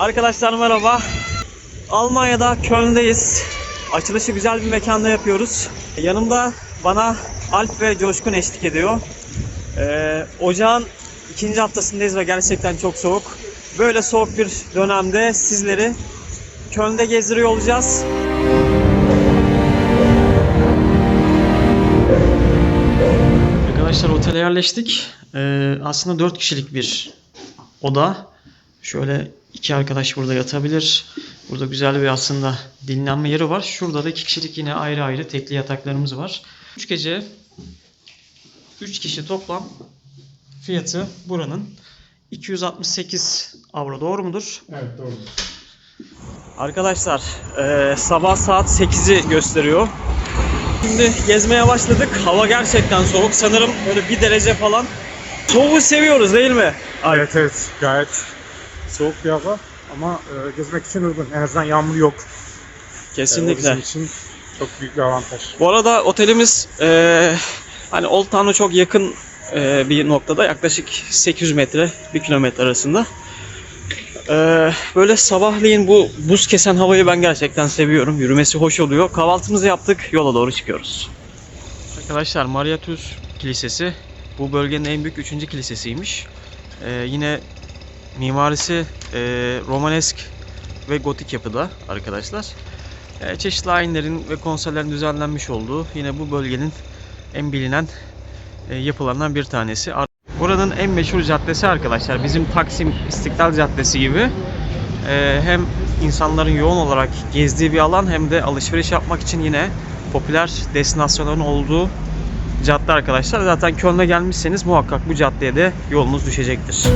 Arkadaşlar merhaba. Almanya'da Köln'deyiz. Açılışı güzel bir mekanda yapıyoruz. Yanımda bana Alp ve Coşkun eşlik ediyor. Ee, ocağın ikinci haftasındayız ve gerçekten çok soğuk. Böyle soğuk bir dönemde sizleri Köln'de gezdiriyor olacağız. Arkadaşlar otele yerleştik. Ee, aslında 4 kişilik bir oda. Şöyle iki arkadaş burada yatabilir. Burada güzel bir aslında dinlenme yeri var. Şurada da iki kişilik yine ayrı ayrı tekli yataklarımız var. 3 gece 3 kişi toplam fiyatı buranın 268 avro doğru mudur? Evet doğru. Arkadaşlar eee, sabah saat 8'i gösteriyor. Şimdi gezmeye başladık. Hava gerçekten soğuk. Sanırım böyle bir derece falan. Soğuğu seviyoruz değil mi? Evet evet gayet soğuk bir hava ama e, gezmek için uygun. En azından yağmur yok. E, o Kesinlikle. bizim için çok büyük bir avantaj. Bu arada otelimiz eee, hani Old Town'a çok yakın eee, bir noktada yaklaşık 800 metre 1 kilometre arasında. Eee, böyle sabahleyin bu buz kesen havayı ben gerçekten seviyorum. Yürümesi hoş oluyor. Kahvaltımızı yaptık. Yola doğru çıkıyoruz. Arkadaşlar Maria Tuz Kilisesi bu bölgenin en büyük 3. kilisesiymiş. Eee, yine mimarisi eee, Romanesk ve gotik yapıda arkadaşlar. E, çeşitli ayinlerin ve konserlerin düzenlenmiş olduğu yine bu bölgenin en bilinen e, yapılarından bir tanesi. Buranın en meşhur caddesi arkadaşlar bizim Taksim İstiklal Caddesi gibi e, hem insanların yoğun olarak gezdiği bir alan hem de alışveriş yapmak için yine popüler destinasyonların olduğu cadde arkadaşlar. Zaten Köln'e gelmişseniz muhakkak bu caddeye de yolunuz düşecektir.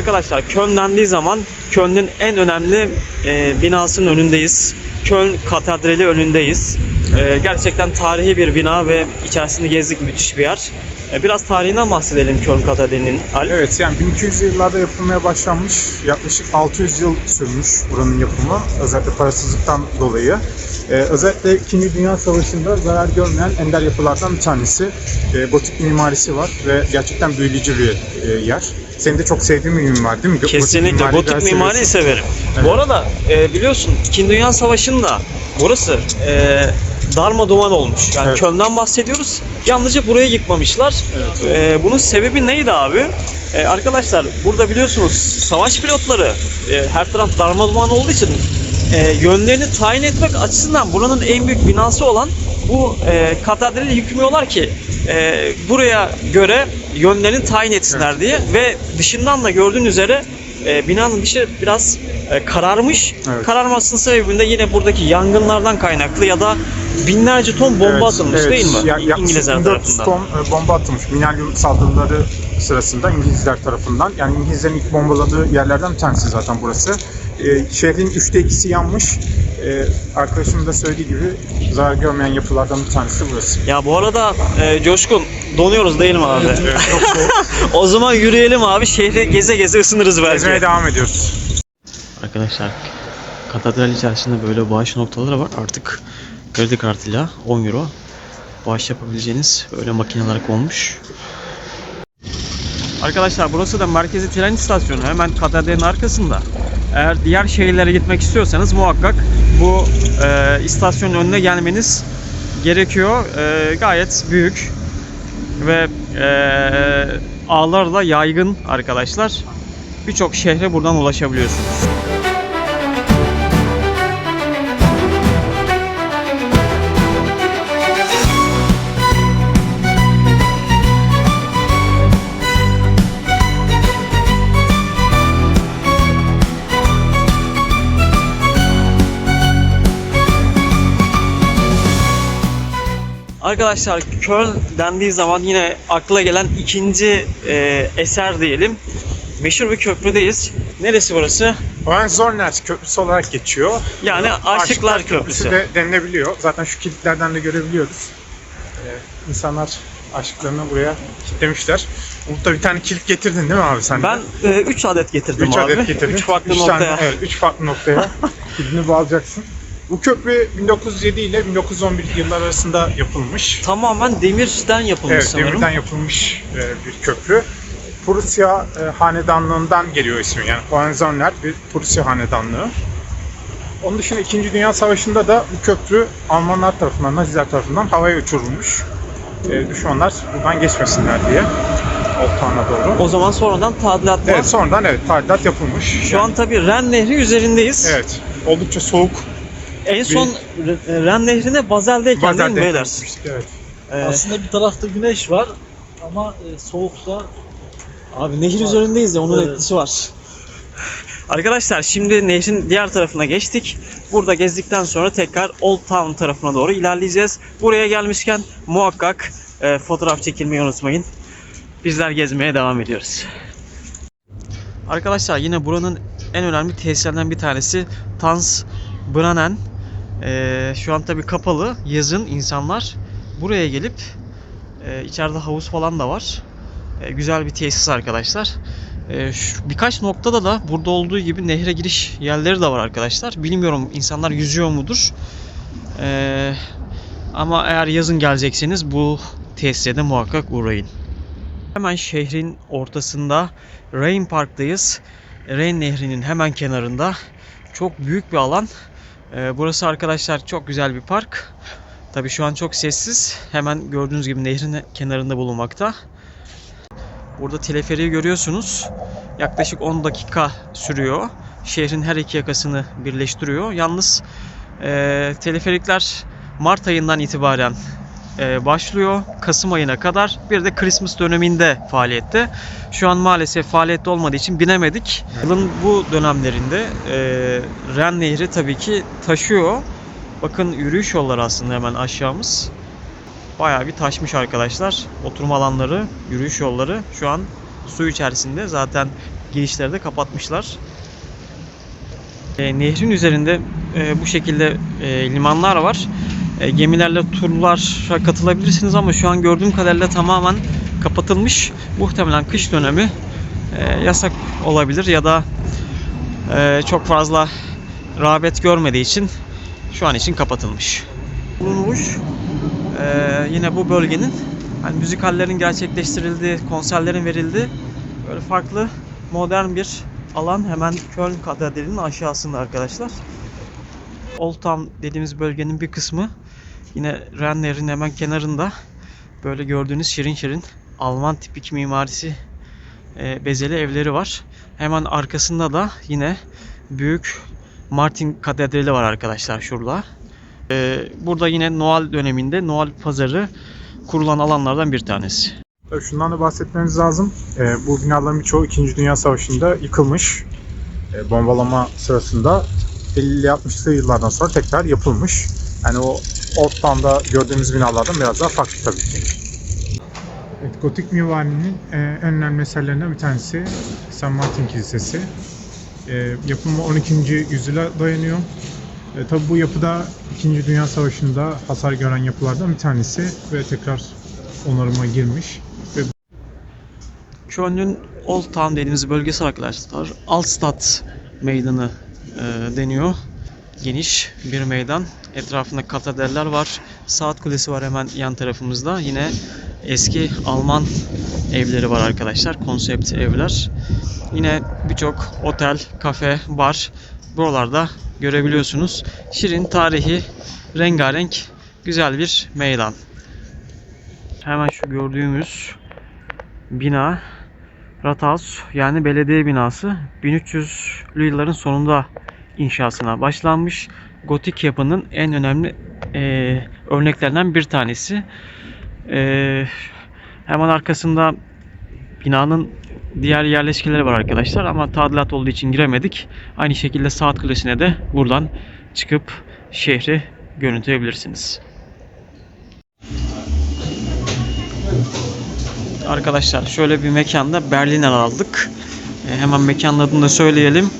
Arkadaşlar Köln dendiği zaman Köln'ün en önemli e, binasının önündeyiz. Köln Katedrali önündeyiz. E, gerçekten tarihi bir bina ve içerisinde gezdik müthiş bir yer. E, biraz tarihinden bahsedelim Köln Katedrali'nin. Ali. Evet yani 1200'lü yıllarda yapılmaya başlanmış. Yaklaşık 600 yıl sürmüş buranın yapımı. Özellikle parasızlıktan dolayı. Ee, özellikle 2. Dünya Savaşı'nda zarar görmeyen ender yapılardan bir tanesi. Ee, gotik mimarisi var ve gerçekten büyüleyici bir e, yer. Senin de çok sevdiğin bir mimar değil mi? Kesinlikle mimariyi gotik mimariyi severim. Evet. Bu arada e, biliyorsun 2. Dünya Savaşı'nda burası e, darma duman olmuş. Yani Evet. Köln'den bahsediyoruz. Yalnızca burayı yıkmamışlar. E, bunun sebebi neydi abi? E, arkadaşlar burada biliyorsunuz savaş pilotları e, her taraf darma duman olduğu için e, yönlerini tayin etmek açısından buranın en büyük binası olan bu e, katedrali yıkmıyorlar ki e, buraya göre yönlerini tayin etsinler diye ve dışından da gördüğün üzere e, binanın dışı biraz e, kararmış. Evet. Kararmasının sebebinde yine buradaki yangınlardan kaynaklı ya da binlerce ton bomba Evet, atılmış evet. değil mi? Ya, yaklaşık İngilizler 1400 tarafından. ton e, bomba atılmış. Mineryum saldırıları sırasında İngilizler tarafından. Yani İngilizlerin ilk bombaladığı yerlerden bir tanesi zaten burası. E, şehrin üçte ikisi yanmış. E, arkadaşımın da söylediği gibi zarar görmeyen yapılardan bir tanesi burası. Ya bu arada e, Coşkun donuyoruz değil mi abi? Evet, çok soğuk. o zaman yürüyelim abi şehri geze geze ısınırız belki. Gezmeye devam ediyoruz. Arkadaşlar katedral içerisinde böyle bağış noktaları var. Artık kredi kartıyla 10 euro bağış yapabileceğiniz öyle makineler konmuş. Arkadaşlar burası da merkezi tren istasyonu hemen katedralin arkasında. Eğer diğer şehirlere gitmek istiyorsanız muhakkak bu e, istasyonun önüne gelmeniz gerekiyor. E, gayet büyük ve e, ağlarla yaygın arkadaşlar. Birçok şehre buradan ulaşabiliyorsunuz. Arkadaşlar Köln dendiği zaman yine akla gelen ikinci e, eser diyelim. Meşhur bir köprüdeyiz. Neresi burası? Hohenzollern Köprüsü olarak geçiyor. Yani Aşıklar Köprüsü. de denilebiliyor. Zaten şu kilitlerden de görebiliyoruz. Ee, insanlar aşıklarını buraya kilitlemişler. Umut'ta bir tane kilit getirdin değil mi abi sen? Ben 3 adet getirdim 3 abi. adet getirdin. 3 farklı Üç noktaya. Tane, evet, 3 farklı noktaya kilidini bağlayacaksın. Bu köprü 1907 ile 1911 yıllar arasında yapılmış. Tamamen demirden yapılmış Evet, sanırım. demirden yapılmış e, bir köprü. Prusya e, hanedanlığından geliyor ismi. Yani Hohenzollern bir Prusya hanedanlığı. Onun dışında 2. Dünya Savaşı'nda da bu köprü Almanlar tarafından, Naziler tarafından havaya uçurulmuş. E, düşmanlar buradan geçmesinler diye. Oltağına doğru. O zaman sonradan tadilat var. Evet, sonradan evet tadilat yapılmış. Şu an tabii Ren Nehri üzerindeyiz. Evet, oldukça soğuk. En son Re- Ren Nehri'ne Bazel'deyken değil mi Bazel'de beyler? Evet. Ee, Aslında bir tarafta güneş var ama e, soğuksa Abi nehir üzerindeyiz ya onun Evet. etkisi var. Arkadaşlar şimdi nehrin diğer tarafına geçtik. Burada gezdikten sonra tekrar Old Town tarafına doğru ilerleyeceğiz. Buraya gelmişken muhakkak e, fotoğraf çekilmeyi unutmayın. Bizler gezmeye devam ediyoruz. Arkadaşlar yine buranın en önemli tesislerinden bir tanesi Tans Branen. E, şu an tabi kapalı. Yazın insanlar buraya gelip e, içeride havuz falan da var. E, güzel bir tesis arkadaşlar. E, şu- birkaç noktada da burada olduğu gibi nehre giriş yerleri de var arkadaşlar. Bilmiyorum insanlar yüzüyor mudur. E, ama eğer yazın gelecekseniz bu tesise de muhakkak uğrayın. Hemen şehrin ortasında Rain Park'tayız. Rain Nehri'nin hemen kenarında çok büyük bir alan. E, burası arkadaşlar çok güzel bir park. Tabii şu an çok sessiz. Hemen gördüğünüz gibi nehrin kenarında bulunmakta. Burada teleferiği görüyorsunuz. Yaklaşık 10 dakika sürüyor. Şehrin her iki yakasını birleştiriyor. Yalnız e, teleferikler Mart ayından itibaren başlıyor. Kasım ayına kadar. Bir de Christmas döneminde faaliyette. Şu an maalesef faaliyette olmadığı için binemedik. Yılın bu dönemlerinde e, Ren Nehri tabii ki taşıyor. Bakın yürüyüş yolları aslında hemen aşağımız bayağı bir taşmış arkadaşlar. Oturma alanları, yürüyüş yolları şu an su içerisinde. Zaten girişleri de kapatmışlar. E, nehrin üzerinde e, bu şekilde e, limanlar var. E, gemilerle turlara katılabilirsiniz ama şu an gördüğüm kadarıyla tamamen kapatılmış. Muhtemelen kış dönemi e, yasak olabilir ya da e, çok fazla rağbet görmediği için şu an için kapatılmış. Bulunmuş. Ee, yine bu bölgenin hani müzikallerin gerçekleştirildiği, konserlerin verildiği böyle farklı modern bir alan hemen Köln Katedrali'nin aşağısında arkadaşlar. Old Town dediğimiz bölgenin bir kısmı yine Ren Nehri'nin hemen kenarında böyle gördüğünüz şirin şirin Alman tipik mimarisi e, bezeli evleri var. Hemen arkasında da yine büyük Martin Katedrali var arkadaşlar şurada. Ee, burada yine Noel döneminde Noel pazarı kurulan alanlardan bir tanesi. Tabii şundan da bahsetmemiz lazım. Bu binaların birçoğu 2. Dünya Savaşı'nda yıkılmış. Bombalama sırasında 50-60'lı yıllardan sonra tekrar yapılmış. Yani o Old Town'da gördüğümüz binalardan biraz daha farklı tabii ki. Evet, gotik mimarinin e, en önemli eserlerinden bir tanesi St. Martin Kilisesi. E, yapımı 12. yüzyıla dayanıyor. E, tabii bu yapıda 2. Dünya Savaşı'nda hasar gören yapılardan bir tanesi ve tekrar onarıma girmiş. Köln'ün Old Town dediğimiz bölgesi arkadaşlar Altstadt Meydanı e, deniyor. Geniş bir meydan. Etrafında katedraller var. Saat kulesi var hemen yan tarafımızda. Yine eski Alman evleri var arkadaşlar. Konsept evler. Yine birçok otel, kafe, bar buralarda görebiliyorsunuz. Şirin, tarihi, rengarenk, güzel bir meydan. Hemen şu gördüğümüz bina Rathaus yani belediye binası 1300'lü yılların sonunda inşasına başlanmış. Gotik yapının en önemli eee, örneklerinden bir tanesi. Eee, hemen arkasında binanın diğer yerleşkeleri var arkadaşlar ama tadilat olduğu için giremedik. Aynı şekilde saat kulesine de buradan çıkıp şehri görüntüleyebilirsiniz. Arkadaşlar şöyle bir mekanda Berliner aldık. E, hemen mekanın adını da söyleyelim.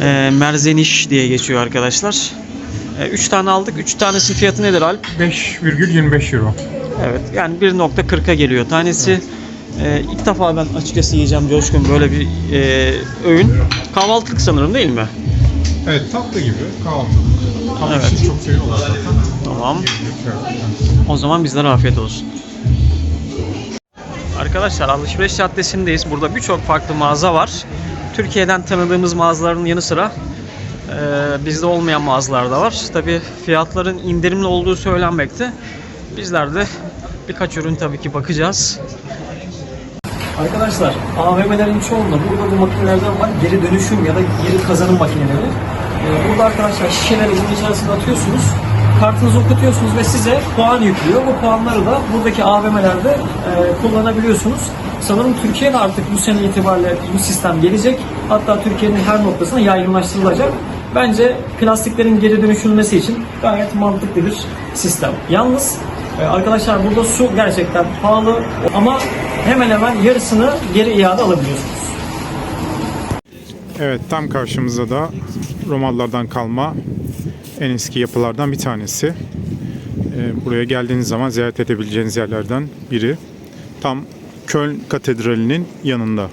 E, Merzeniş diye geçiyor arkadaşlar. 3 tane aldık. 3 tanesinin fiyatı nedir Alp? 5,25 euro. Evet yani 1.40'a geliyor tanesi. E, ilk defa ben açıkçası yiyeceğim Coşkun böyle bir e, öğün. Kahvaltılık sanırım değil mi? Evet tatlı gibi kahvaltılık. Ama Evet. çok seviyorlar zaten. Tamam. Evet. O zaman bizlere afiyet olsun. Arkadaşlar alışveriş caddesindeyiz. Burada birçok farklı mağaza var. Türkiye'den tanıdığımız mağazaların yanı sıra e, bizde olmayan mağazalar da var. Tabi fiyatların indirimli olduğu söylenmekte. Bizler de birkaç ürün tabii ki bakacağız. Arkadaşlar AVM'lerin çoğunda burada bu makinelerden var. Geri dönüşüm ya da geri kazanım makineleri. Ee, burada arkadaşlar şişeleri bunun içerisine atıyorsunuz. Kartınızı okutuyorsunuz ve size puan yüklüyor. Bu puanları da buradaki AVM'lerde e, kullanabiliyorsunuz. Sanırım Türkiye'de artık bu sene itibariyle bu sistem gelecek. Hatta Türkiye'nin her noktasına yaygınlaştırılacak. Bence plastiklerin geri dönüşülmesi için gayet mantıklı bir sistem. Yalnız e, arkadaşlar burada su gerçekten pahalı ama hemen hemen yarısını geri iade alabiliyorsunuz. Evet tam karşımızda da Romalılardan kalma en eski yapılardan bir tanesi. Ee, Buraya geldiğiniz zaman ziyaret edebileceğiniz yerlerden biri. Tam Köln Katedrali'nin yanında.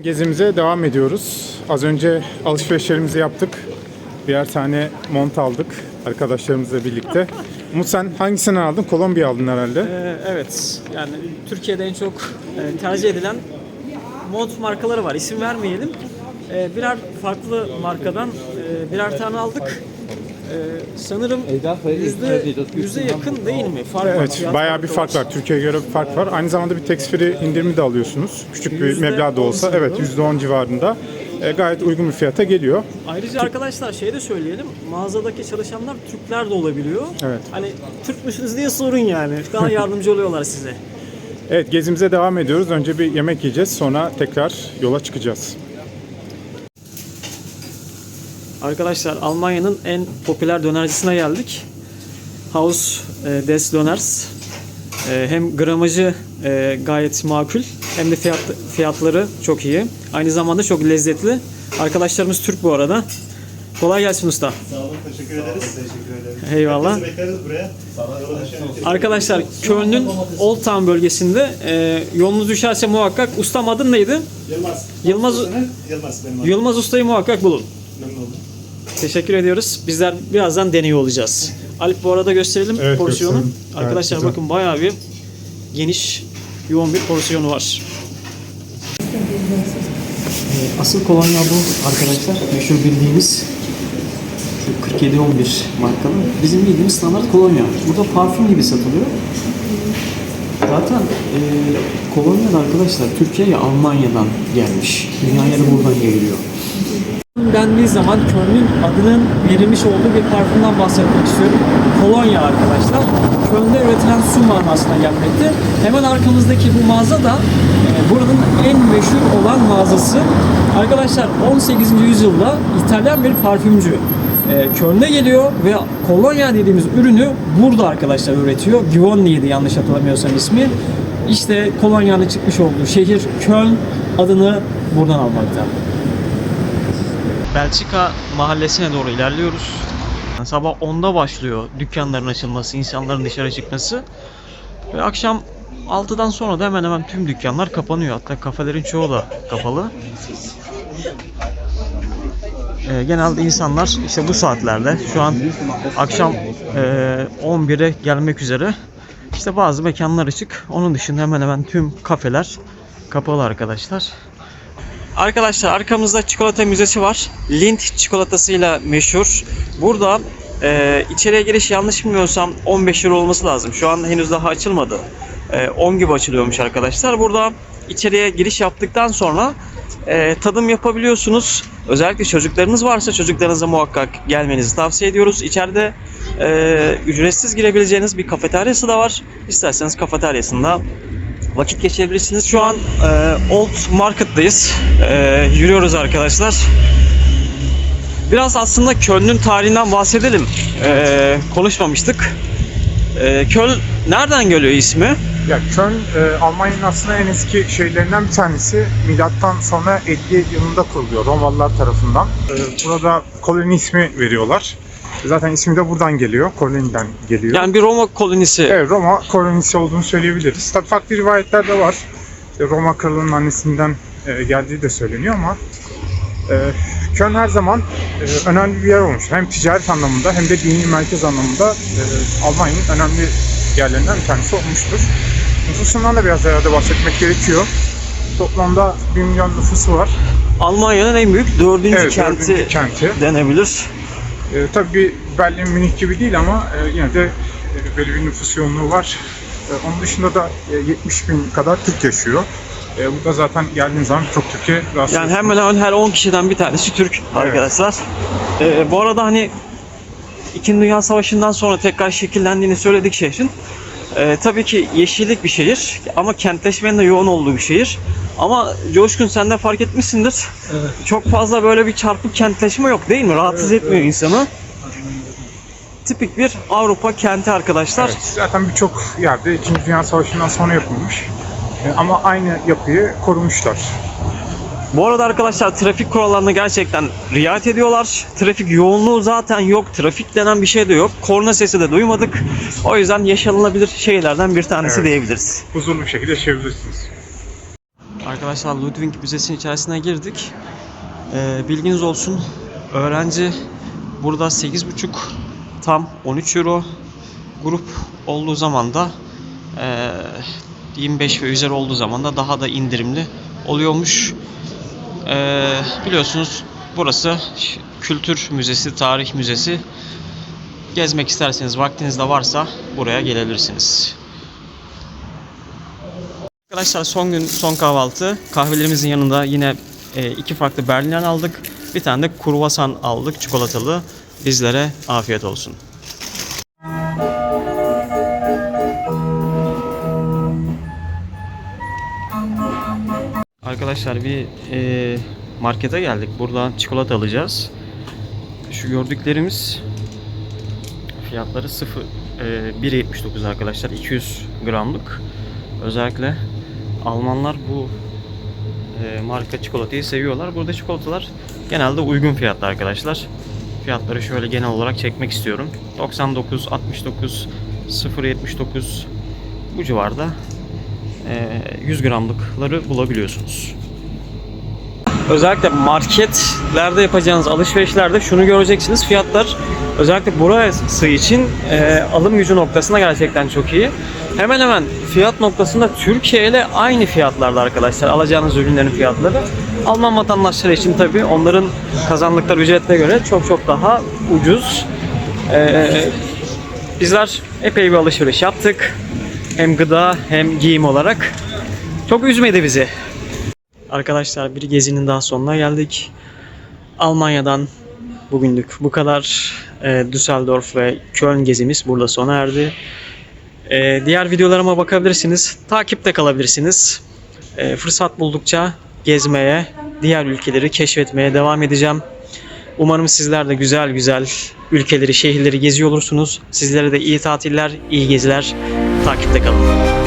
Gezimize devam ediyoruz. Az önce alışverişlerimizi yaptık. Birer tane mont aldık arkadaşlarımızla birlikte. Umut sen hangisini aldın? Kolombiya aldın herhalde. Ee, evet, yani Türkiye'de en çok e, tercih edilen mont markaları var. İsim vermeyelim. Ee, birer farklı markadan e, birer tane aldık. Ee, sanırım yüzde, yüzde yakın değil mi? Fark var. Evet, Fiyat bayağı bir fark var. Türkiye'ye göre bir fark var. Aynı zamanda bir tax free indirimi de alıyorsunuz. Küçük bir Yüzde meblağ da on olsa. Evet, %10 civarında. E, gayet uygun bir fiyata geliyor. Ayrıca arkadaşlar şey de söyleyelim. Mağazadaki çalışanlar Türkler de olabiliyor. Evet. Hani Türk müsünüz diye sorun yani. Daha yardımcı oluyorlar size. Evet, gezimize devam ediyoruz. Önce bir yemek yiyeceğiz, sonra tekrar yola çıkacağız. Arkadaşlar Almanya'nın en popüler dönercisine geldik. Haus e, des Döners. E, hem gramajı e, gayet makul hem de fiyat, fiyatları çok iyi. Aynı zamanda çok lezzetli. Arkadaşlarımız Türk bu arada. Kolay gelsin usta. Sağ olun, teşekkür ederiz. Teşekkür ederiz. Eyvallah. Bekleriz buraya. Arkadaşlar Köln'ün Old Town bölgesinde e, yolunuz düşerse muhakkak ustam adın neydi? Yılmaz. Yılmaz Yılmaz benim adım. Yılmaz Usta'yı muhakkak bulun. Memnun oldum. Teşekkür ediyoruz. Bizler birazdan deniyor olacağız. Alp bu arada gösterelim Evet, porsiyonu. gösterelim. Gayet Arkadaşlar güzel. bakın bayağı bir geniş, yoğun bir porsiyonu var. Ee, Asıl kolonya bu arkadaşlar. Meşhur bildiğimiz şu 4711 markalı. Bizim bildiğimiz standart kolonya. Burada parfüm gibi satılıyor. Zaten e, kolonya da arkadaşlar Türkiye'ye Almanya'dan gelmiş. Dünyaya da buradan yayılıyor. Dendiği zaman Köln'ün adının verilmiş olduğu bir parfümden bahsetmek istiyorum. Kolonya arkadaşlar. Köln'de üretilen su manasına gelmekte. Hemen arkamızdaki bu mağaza da e, buranın en meşhur olan mağazası. Arkadaşlar 18. yüzyılda İtalyan bir parfümcü e, Köln'e geliyor ve kolonya dediğimiz ürünü burada arkadaşlar üretiyor. Givonni'ydi yanlış hatırlamıyorsam ismi. İşte kolonyanın çıkmış olduğu şehir Köln adını buradan almakta. Belçika mahallesine doğru ilerliyoruz. Sabah 10'da başlıyor dükkanların açılması, insanların dışarı çıkması. Ve akşam 6'dan sonra da hemen hemen tüm dükkanlar kapanıyor. Hatta kafelerin çoğu da kapalı. Ee, genelde insanlar işte bu saatlerde şu an akşam e, 11'e gelmek üzere işte bazı mekanlar açık. Onun dışında hemen hemen tüm kafeler kapalı arkadaşlar. Arkadaşlar arkamızda çikolata müzesi var. Lindt çikolatasıyla meşhur. Burada e, içeriye giriş yanlış bilmiyorsam 15 euro olması lazım. Şu an henüz daha açılmadı. E, 10 gibi açılıyormuş arkadaşlar. Burada içeriye giriş yaptıktan sonra e, tadım yapabiliyorsunuz. Özellikle çocuklarınız varsa çocuklarınıza muhakkak gelmenizi tavsiye ediyoruz. İçeride e, ücretsiz girebileceğiniz bir kafeteryası da var. İsterseniz kafeteryasında vakit geçirebilirsiniz. Şu an e, Old Market'tayız. E, yürüyoruz arkadaşlar. Biraz aslında Köln'ün tarihinden bahsedelim. E, konuşmamıştık. E, Köln nereden geliyor ismi? Ya Köln, e, Almanya'nın aslında en eski şehirlerinden bir tanesi. Milattan sonra 50 yılında kuruluyor Romalılar tarafından. E, burada koloni ismi veriyorlar. Zaten ismi de buradan geliyor. Koloniden geliyor. Yani bir Roma kolonisi. Evet Roma kolonisi olduğunu söyleyebiliriz. Tabii farklı rivayetler de var. İşte Roma kralının annesinden e, geldiği de söyleniyor ama e, Köln her zaman e, önemli bir yer olmuş. Hem ticaret anlamında hem de dini merkez anlamında Almanya'nın önemli yerlerinden bir tanesi olmuştur. Nüfusundan da biraz herhalde bahsetmek gerekiyor. Toplamda 1 milyon nüfusu var. Almanya'nın en büyük dördüncü Evet, kenti dördüncü kenti. denebilir. E, tabii Berlin, Münih gibi değil ama e, yine de e, belli bir nüfus yoğunluğu var. E, onun dışında da e, 70 bin kadar Türk yaşıyor. E, bu da zaten geldiğin zaman çok Türkiye rahatsız Yani hemen hemen her 10 kişiden bir tanesi Türk arkadaşlar. Ee, bu arada hani İkinci Dünya Savaşı'ndan sonra tekrar şekillendiğini söyledik şehrin. Ee, tabii ki yeşillik bir şehir ama kentleşmenin de yoğun olduğu bir şehir. Ama Coşkun sen de fark etmişsindir. Evet. Çok fazla böyle bir çarpık kentleşme yok değil mi? Rahatsız Evet, etmiyor evet. insanı. Tipik bir Avrupa kenti arkadaşlar. Evet, zaten birçok yerde İkinci Dünya Savaşı'ndan sonra yapılmış. E, ama aynı yapıyı korumuşlar. Bu arada arkadaşlar trafik kurallarına gerçekten riayet ediyorlar. Trafik yoğunluğu zaten yok. Trafik denen bir şey de yok. Korna sesi de duymadık. O yüzden yaşanılabilir şeylerden bir tanesi Evet. diyebiliriz. Huzurlu bir şekilde yaşayabilirsiniz. Arkadaşlar Ludwig Müzesi'nin içerisine girdik. Ee, bilginiz olsun. Öğrenci burada 8,5 tam 13 euro. Grup olduğu zaman da ee, 25 ve üzeri olduğu zaman da daha da indirimli oluyormuş. Ee, biliyorsunuz burası kültür müzesi, tarih müzesi. Gezmek isterseniz vaktiniz de varsa buraya gelebilirsiniz. Arkadaşlar son gün son kahvaltı. Kahvelerimizin yanında yine e, iki farklı Berliner aldık. Bir tane de kruvasan aldık çikolatalı. Bizlere afiyet olsun. Arkadaşlar bir e, markete geldik. Buradan çikolata alacağız. Şu gördüklerimiz fiyatları 0 e, 1.79 arkadaşlar. 200 gramlık. Özellikle Almanlar bu e, marka çikolatayı seviyorlar. Burada çikolatalar genelde uygun fiyatlı arkadaşlar. Fiyatları şöyle genel olarak çekmek istiyorum. 99, 69, 0.79 bu civarda 100 gramlıkları bulabiliyorsunuz. Özellikle marketlerde yapacağınız alışverişlerde şunu göreceksiniz. Fiyatlar özellikle burası için e, alım gücü noktasında gerçekten çok iyi. Hemen hemen fiyat noktasında Türkiye ile aynı fiyatlarda arkadaşlar alacağınız ürünlerin fiyatları. Alman vatandaşları için tabii onların kazandıkları ücretine göre çok çok daha ucuz. E, bizler epey bir alışveriş yaptık. Hem gıda hem giyim olarak. Çok üzmedi bizi. Arkadaşlar bir gezinin daha sonuna geldik. Almanya'dan bugünlük bu kadar. E, Düsseldorf ve Köln gezimiz burada sona erdi. E, diğer videolarıma bakabilirsiniz. Takipte kalabilirsiniz. E, fırsat buldukça gezmeye, diğer ülkeleri keşfetmeye devam edeceğim. Umarım sizler de güzel güzel ülkeleri, şehirleri geziyor olursunuz. Sizlere de iyi tatiller, iyi geziler. Takipte kalın.